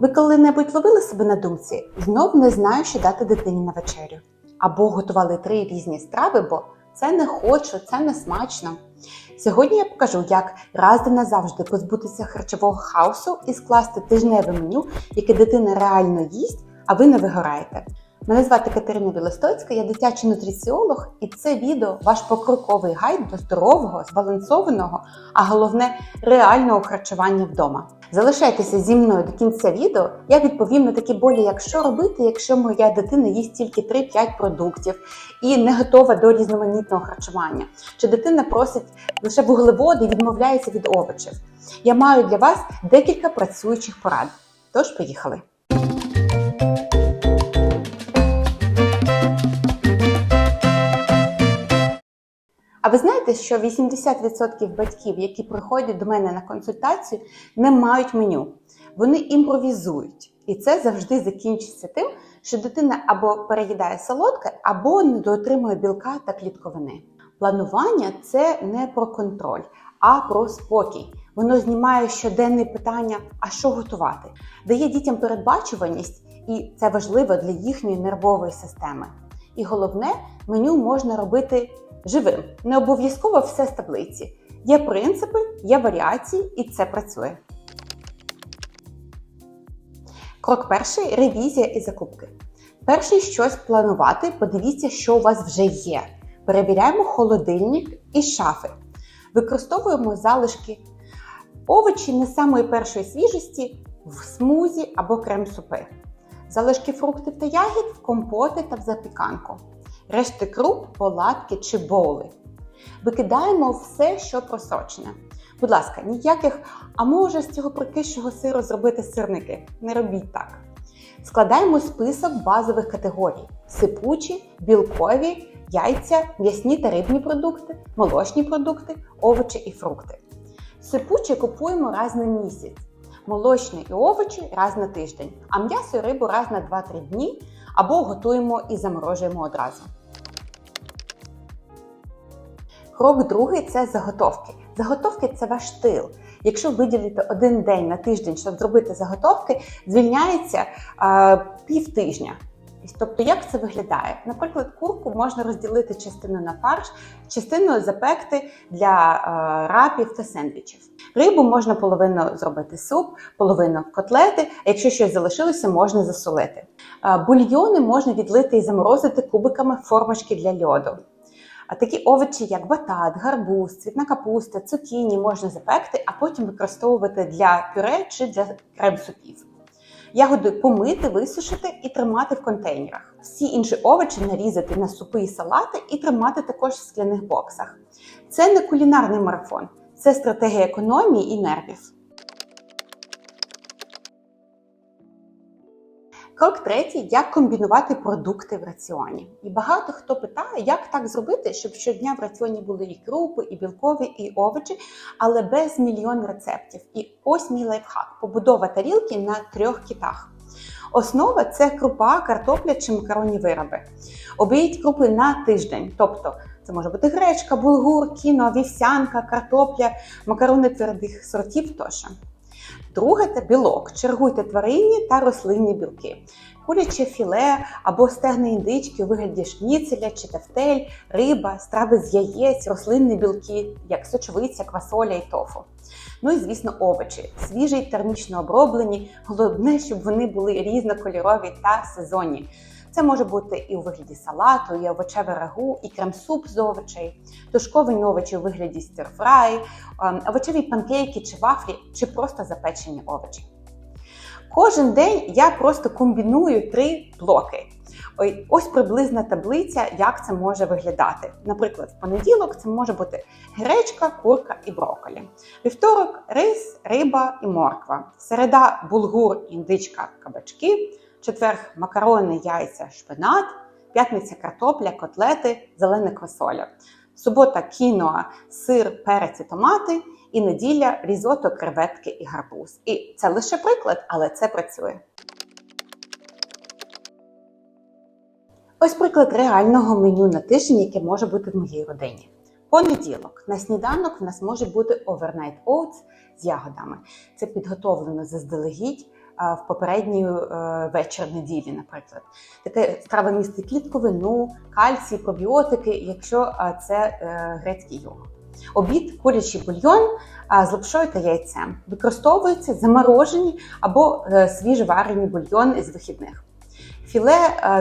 Ви коли-небудь ловили себе на думці? Знов не знаю, що дати дитині на вечерю. Або готували три різні страви, бо це не хочу, це не смачно. Сьогодні я покажу, як раз і назавжди позбутися харчового хаосу і скласти тижневе меню, яке дитина реально їсть, а ви не вигораєте. Мене звати Катерина Білостоцька, я дитячий нутриціолог, і це відео ваш покроковий гайд до здорового, збалансованого, а головне реального харчування вдома. Залишайтеся зі мною до кінця відео. Я відповім на такі болі, як що робити, якщо моя дитина їсть тільки 3-5 продуктів і не готова до різноманітного харчування. Чи дитина просить лише вуглеводи і відмовляється від овочів? Я маю для вас декілька працюючих порад. Тож поїхали. А ви знаєте, що 80% батьків, які приходять до мене на консультацію, не мають меню. Вони імпровізують. І це завжди закінчиться тим, що дитина або переїдає солодке, або недоотримує білка та клітковини. Планування це не про контроль, а про спокій. Воно знімає щоденне питання, а що готувати, дає дітям передбачуваність, і це важливо для їхньої нервової системи. І головне, меню можна робити живим. Не обов'язково все з таблиці. Є принципи, є варіації, і це працює. Крок перший ревізія і закупки. Перший щось планувати, подивіться, що у вас вже є. Перевіряємо холодильник і шафи. Використовуємо залишки овочі не самої першої свіжості в смузі або крем-супи. Залишки фруктів та ягід в компоти та в запіканку. Решти круп, палатки чи боули. Викидаємо все, що просочене. Будь ласка, ніяких, а може з цього прокисшого сиру зробити сирники. Не робіть так. Складаємо список базових категорій: сипучі, білкові, яйця, м'ясні та рибні продукти, молочні продукти, овочі і фрукти. Сипучі купуємо раз на місяць, молочні і овочі раз на тиждень, а м'ясо і рибу раз на 2-3 дні або готуємо і заморожуємо одразу. Крок другий це заготовки. Заготовки це ваш тил. Якщо виділити один день на тиждень, щоб зробити заготовки, звільняється е, пів тижня. Тобто, як це виглядає? Наприклад, курку можна розділити частину на фарш, частину запекти для рапів та сендвічів. Рибу можна половину зробити суп, половину котлети, а якщо щось залишилося, можна засолити. Бульйони можна відлити і заморозити кубиками формочки для льоду. А такі овочі, як батат, гарбуз, цвітна капуста, цукіні можна запекти, а потім використовувати для пюре чи для крем-супів. Ягоди помити, висушити і тримати в контейнерах. Всі інші овочі нарізати на супи і салати і тримати також в скляних боксах. Це не кулінарний марафон, це стратегія економії і нервів. Крок третій як комбінувати продукти в раціоні. І багато хто питає, як так зробити, щоб щодня в раціоні були і крупи, і білкові, і овочі, але без мільйон рецептів. І ось мій лайфхак побудова тарілки на трьох китах. Основа це крупа, картопля чи макаронні вироби. Оберіть крупи на тиждень, тобто це може бути гречка, булгур, кіно, вівсянка, картопля, макарони твердих сортів тощо. Друге це білок. Чергуйте тваринні та рослинні білки. Куряче філе або стегни індички у вигляді шніцеля чи тефтель, риба, страви з яєць, рослинні білки, як сочовиця, квасоля і тофу. Ну і, звісно, овочі, свіжі термічно оброблені. Головне, щоб вони були різнокольорові та сезонні. Це може бути і у вигляді салату, і овочеве рагу, і крем-суп з овочей, тушковані овочі у вигляді стирфрай, овочеві панкейки чи вафлі, чи просто запечені овочі. Кожен день я просто комбіную три блоки. Ось приблизна таблиця, як це може виглядати. Наприклад, в понеділок це може бути гречка, курка і брокколі. Вівторок рис, риба і морква. Середа булгур, індичка, кабачки. Четверг макарони, яйця, шпинат, п'ятниця картопля, котлети, зелена квасоля. Субота кіноа, сир, перець і томати, і неділя різото, креветки і гарбуз. І це лише приклад, але це працює. Ось приклад реального меню на тиждень, яке може бути в моїй родині. Понеділок на сніданок в нас може бути overnight oats з ягодами. Це підготовлено заздалегідь в попередній е, вечір неділі, наприклад. Таке страва містить клітковину, кальцій, пробіотики, якщо це е, грецький йогурт. Обід курячий бульйон з лапшою та яйцем. Використовуються заморожені або е, свіжоварені бульйон з вихідних. Філе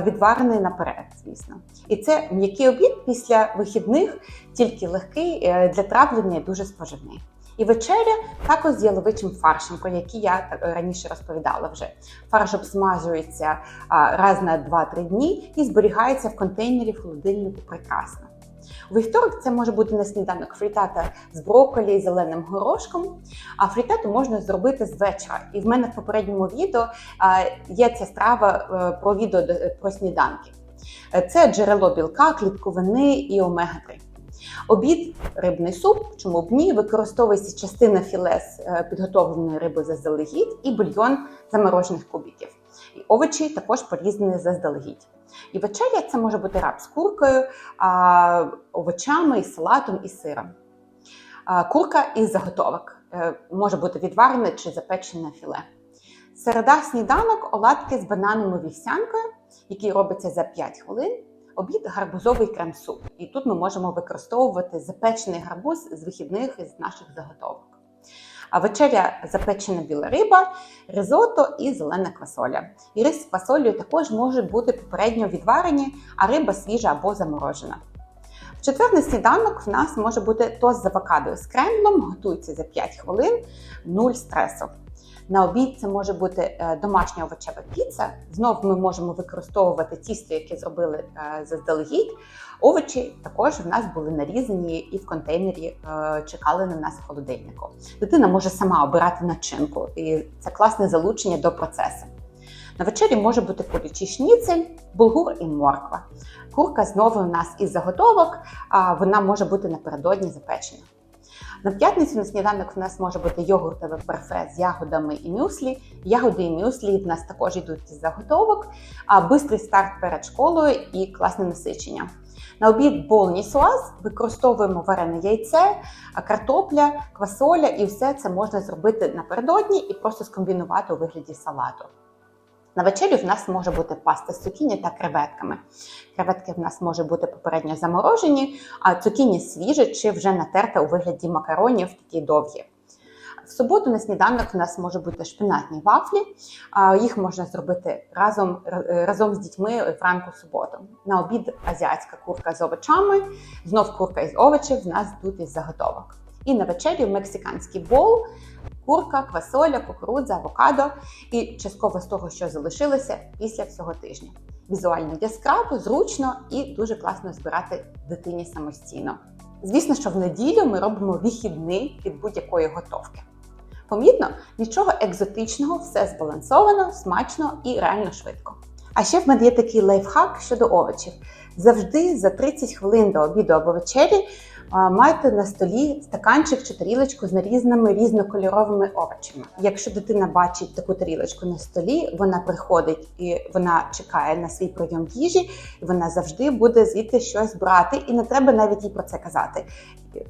відварене наперед, звісно. І це м'який обід після вихідних, тільки легкий для травлення і дуже споживний. І вечеря також з яловичим фаршем, про який я е, раніше розповідала вже. Фарш обсмажується раз на 2-3 дні і зберігається в контейнері в холодильнику прекрасно. У вівторок це може бути на сніданок фрітата з брокколі і зеленим горошком. А фрітату можна зробити з вечора. І в мене в попередньому відео є ця страва е, про відео про сніданки. Е, Це джерело білка, клітковини і омега-3. Обід рибний суп, чому б ні, використовується частина філе з е, підготовленої риби заздалегідь і бульйон заморожених кубиків. І овочі також порізані заздалегідь. І вечеря це може бути раб з куркою, овочами, і салатом і сиром. Курка із заготовок Е, може бути відварене чи запечене філе. Середа сніданок оладки з банановою вівсянкою, який робиться за 5 хвилин. Обід гарбузовий крем-суп. І тут ми можемо використовувати запечений гарбуз з вихідних із наших заготовок. А вечеря запечена біла риба, ризото і зелена квасоля. І рис з квасолею також можуть бути попередньо відварені, а риба свіжа або заморожена. В четвер сніданок в нас може бути тост з авокадо з кремлом, готується за 5 хвилин, нуль стресу. На обід це може бути е, домашня овочева піца. Знов ми можемо використовувати тісто, яке зробили е, заздалегідь. Овочі також в нас були нарізані і в контейнері е, чекали на нас в холодильнику. Дитина може сама обирати начинку, і це класне залучення до процесу. На вечері може бути курячий шніцель, булгур і морква. Курка знову у нас із заготовок, а вона може бути напередодні запечена. На п'ятницю на сніданок в нас може бути йогуртове парфе з ягодами і мюслі. Ягоди і мюслі в нас також йдуть із заготовок, а бистрий старт перед школою і класне насичення. На обід болні суаз використовуємо варене яйце, картопля, квасоля, і все це можна зробити напередодні і просто скомбінувати у вигляді салату. На вечерю в нас може бути паста з цукіні та креветками. Креветки в нас може бути попередньо заморожені, а цукіні свіжі чи вже натерта у вигляді макаронів, такі довгі. В суботу на сніданок в нас може бути шпинатні вафлі. Їх можна зробити разом, разом з дітьми вранку суботу. На обід азіатська курка з овочами, знов курка із овочів в нас тут із заготовок. І на вечерю мексиканський бол, курка, квасоля, кукурудза, авокадо і частково з того, що залишилося після всього тижня. Візуально яскраво, зручно і дуже класно збирати дитині самостійно. Звісно, що в неділю ми робимо вихідний від будь-якої готовки. Помітно, нічого екзотичного, все збалансовано, смачно і реально швидко. А ще в мене є такий лайфхак щодо овочів. Завжди за 30 хвилин до обіду або вечері майте на столі стаканчик чи тарілочку з нарізними різнокольоровими овочами. Якщо дитина бачить таку тарілочку на столі, вона приходить і вона чекає на свій прийом їжі, і вона завжди буде звідти щось брати, і не треба навіть їй про це казати.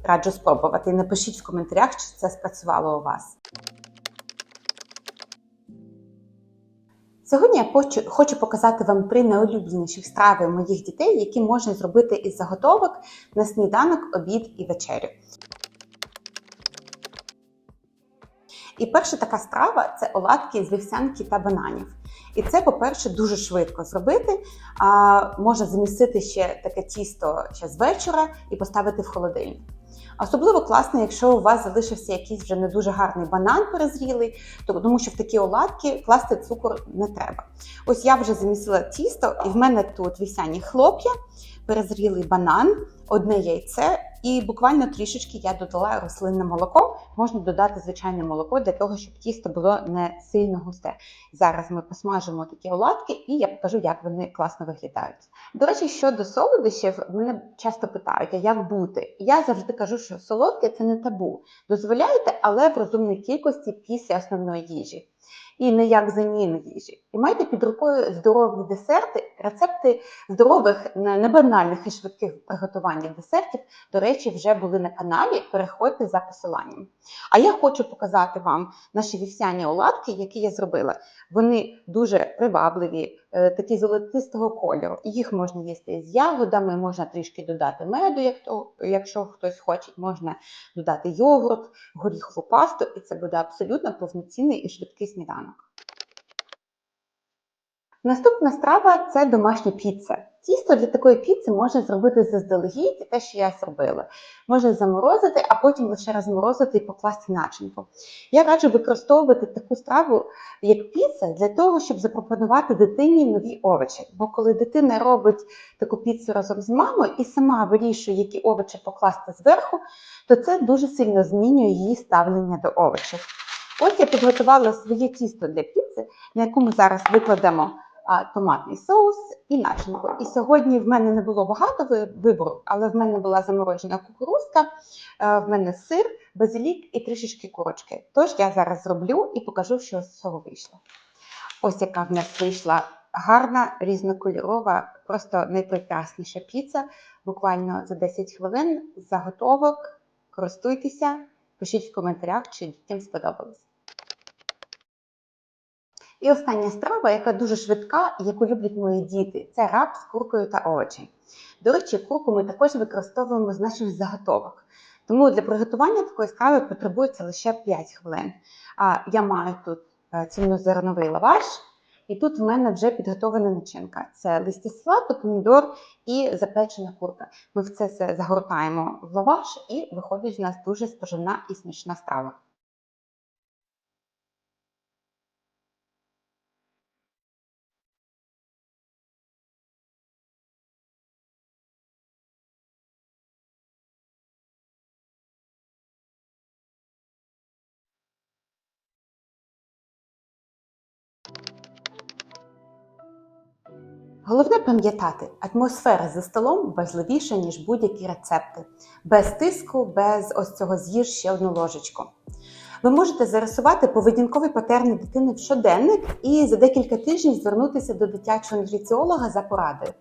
Раджу спробувати. Напишіть в коментарях, чи це спрацювало у вас. Сьогодні я хочу, показати вам три найулюбленіших страви моїх дітей, які можна зробити із заготовок на сніданок, обід і вечерю. І перша така страва це оладки з вівсянки та бананів. І це, по-перше, дуже швидко зробити. А, можна замістити ще таке тісто ще з вечора і поставити в холодильник. Особливо класно, якщо у вас залишився якийсь вже не дуже гарний банан перезрілий, то- тому що в такі оладки класти цукор не треба. Ось я вже замісила тісто, і в мене тут вівсяні хлоп'я, перезрілий банан, одне яйце, і буквально трішечки я додала рослинне молоко. Можна додати звичайне молоко для того, щоб тісто було не сильно густе. Зараз ми посмажимо такі оладки, і я покажу, як вони класно виглядають. До речі, щодо солодощів, мене часто питають, а як бути? Я завжди кажу, що солодке це не табу. Дозволяйте, але в розумній кількості після основної їжі. І не як заміну їжі. І майте під рукою здорові десерти, рецепти здорових, не банальних і швидких приготування десертів, до речі, вже були на каналі. Переходьте за посиланням. А я хочу показати вам наші вівсяні оладки, які я зробила. Вони дуже привабливі, е, такі золотистого кольору. Їх можна їсти з ягодами, можна трішки додати меду, якщо хтось хоче, можна додати йогурт, горіхову пасту, і це буде абсолютно повноцінний і швидкий сніданок. Наступна страва це домашня піца. Тісто для такої піци можна зробити заздалегідь, те, що я зробила. Можна заморозити, а потім лише розморозити і покласти начинку. Я раджу використовувати таку страву, як піца, для того, щоб запропонувати дитині нові овочі. Бо коли дитина робить таку піцу разом з мамою і сама вирішує, які овочі покласти зверху, то це дуже сильно змінює її ставлення до овочів. Ось я підготувала своє тісто для піци, на якому зараз викладемо томатний соус і начинку. І сьогодні в мене не було багато вибору, але в мене була заморожена кукурузка, е, в мене сир, базилік і трішечки курочки. Тож я зараз зроблю і покажу, що з цього вийшло. Ось яка в нас вийшла гарна, різнокольорова, просто найпрекрасніша піца. Буквально за 10 хвилин заготовок. Користуйтеся, пишіть в коментарях, чи дітям сподобалось. І остання страва, яка дуже швидка і яку люблять мої діти, це раб з куркою та овочі. До речі, курку ми також використовуємо з наших заготовок. Тому для приготування такої страви потребується лише 5 хвилин. А я маю тут е, цільнозерновий лаваш, і тут в мене вже підготовлена начинка. Це листя салату, помідор і запечена курка. Ми в це все загортаємо в лаваш і виходить з нас дуже споживна і смачна страва. Головне пам'ятати, атмосфера за столом важливіша, ніж будь-які рецепти. Без тиску, без ось цього з'їж ще одну ложечку. Ви можете зарисувати поведінкові патерни дитини в щоденник і за декілька тижнів звернутися до дитячого нутриціолога за порадою.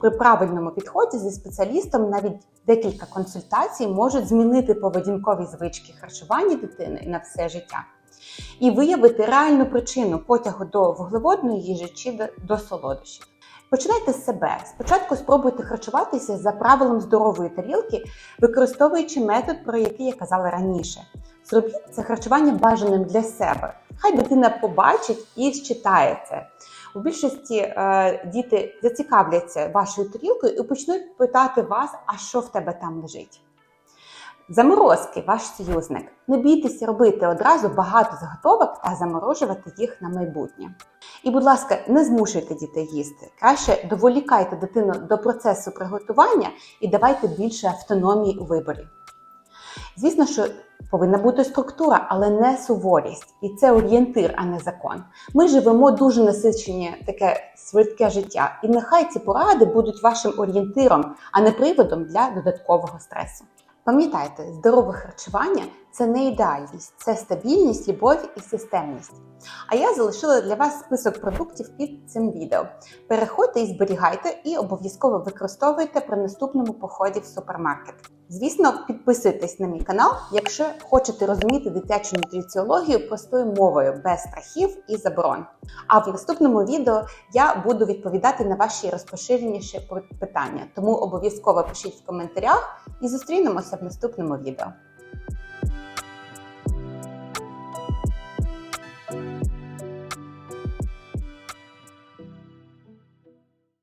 При правильному підході зі спеціалістом навіть декілька консультацій можуть змінити поведінкові звички харчування дитини на все життя і виявити реальну причину потягу до вуглеводної їжі чи до- до солодощів. Починайте з себе. Спочатку спробуйте харчуватися за правилом здорової тарілки, використовуючи метод, про який я казала раніше. Зробіть це харчування бажаним для себе. Хай дитина побачить і считає це. У більшості е, діти зацікавляться вашою тарілкою і почнуть питати вас, а що в тебе там лежить. Заморозки ваш союзник. Не бійтеся робити одразу багато заготовок та заморожувати їх на майбутнє. І, будь ласка, не змушуйте дітей їсти. Краще доволікайте дитину до процесу приготування і давайте більше автономії у виборі. Звісно, що повинна бути структура, але не суворість. І це орієнтир, а не закон. Ми живемо дуже насичені таке швидке життя, і нехай ці поради будуть вашим орієнтиром, а не приводом для додаткового стресу. Пам'ятайте, здорове харчування це не ідеальність, це стабільність, любов і системність. А я залишила для вас список продуктів під цим відео. Переходьте і зберігайте, і обов'язково використовуйте при наступному поході в супермаркет. Звісно, підписуйтесь на мій канал, якщо хочете розуміти дитячу нутриціологію простою мовою, без страхів і заборон. А в наступному відео я буду відповідати на ваші розпоширеніші питання. Тому обов'язково пишіть в коментарях і зустрінемося в наступному відео.